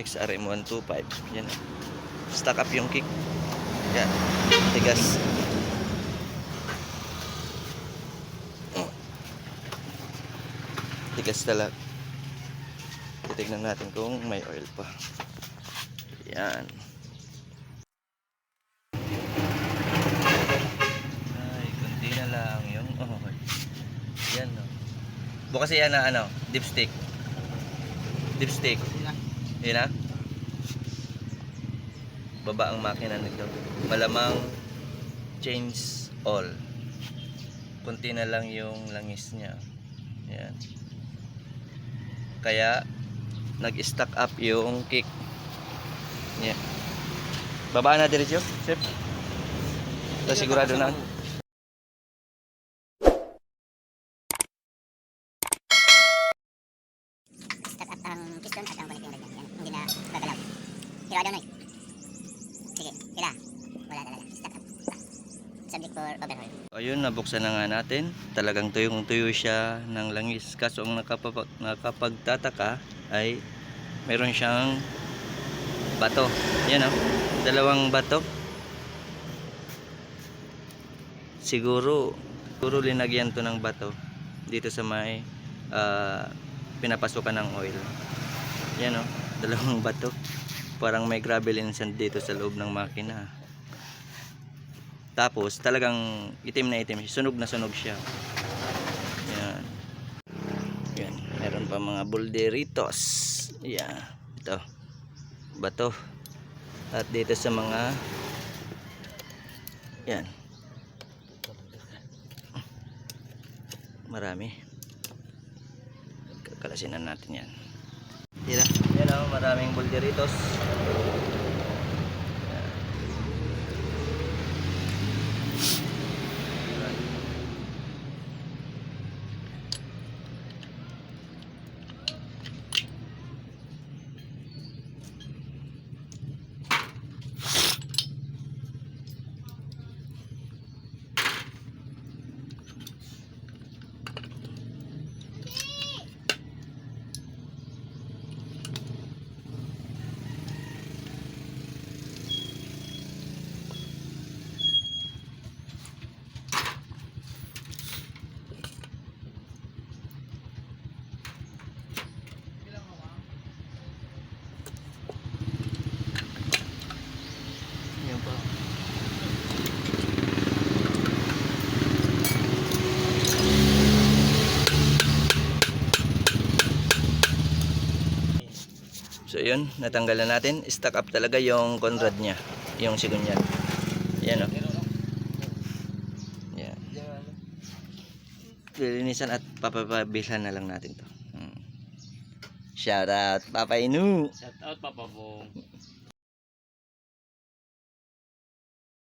XRM 125. Yan. Stack up yung kick. Yan. Tigas. Oh. Tigas talaga. Titignan natin kung may oil pa. Yan. Ay, kunti na lang yung oil. Yan, no. Bukas yan na ano, dipstick. Dipstick. Yun na. Baba ang makina nito. Malamang change all. Kunti na lang yung langis niya. Yan. Kaya nag-stack up yung kick. Yan. Baba na diretso, chef. Ito sigurado na. start up ang piston at ang balik yung lagyan. Hindi na gagalaw. Pero I don't. Sige, sila. Wala talaga. Up. Subject for overhaul. Ayun, nabuksan na nga natin. Talagang tuyong tuyo siya ng langis. Kaso ang nakapag, nakapagtataka ay meron siyang bato. Yan oh. Dalawang bato. Siguro, siguro linagyan to ng bato dito sa may ah, pinapasukan ng oil. Yan oh. Dalawang bato. Parang may gravel insand dito sa loob ng makina. Tapos talagang itim na itim, sunog na sunog siya. Yan. Yan, meron pa mga bulderitos. Yan, ito. Bato. At dito sa mga Yan. Marami. Kakalasinan natin yan. Maraming bulderitos. So yun, natanggalan natin. Stack up talaga yung Conrad niya. Yung sigunyan. Yan o. Yan. Lilinisan at papapabilhan na lang natin to. Hmm. Shout out, Papa Inu. Shout out Papa Bong.